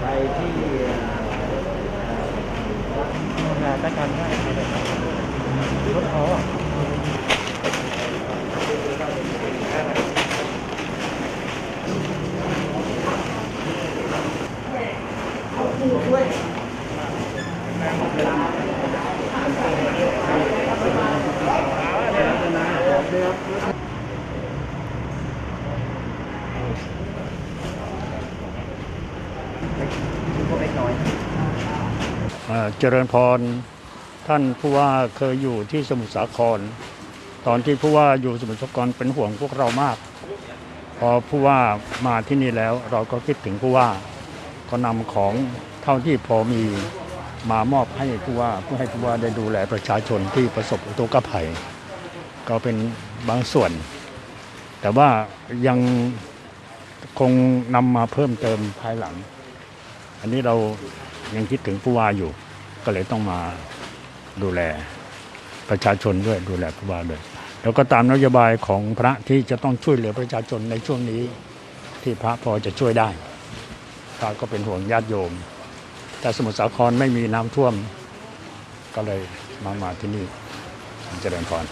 ไปที่รัฐการได้ครับ เจริญพรท่านผู้ว่าเคยอยู่ที่สมุทรสาคร ตอนที่ผู้ว่าอยู่สมุทรสาครเป็นห่วงพวกเรามาก พอผู้ว่ามาที่นี่แล้วเราก็คิดถึงผู้ว่าก็นำของ ท่าที่พอมีมามอบให้ผู้ว่าเพื่อให้ผู้ว่าได้ดูแลประชาชนที่ประสบอุทกภัย ก็เป็นบางส่วน แต่ว่ายังคงนำมาเพิ่มเติมภายหลัง อันนี้เรายังคิดถึงผู้ว่าอยู่ ก็เลยต้องมาดูแลประชาชนด้วยดูแลผู้ว่าด้วยแล้วก็ตามนโยบายของพระที่จะต้องช่วยเหลือประชาชนในช่วงนี้ ที่พระพอจะช่วยได้พระก็เป็นห่วงญาติโยม แต่สมุทรสาครไม่มีน้ำท่วม ก็เลยมามาที่นี่เจริญพร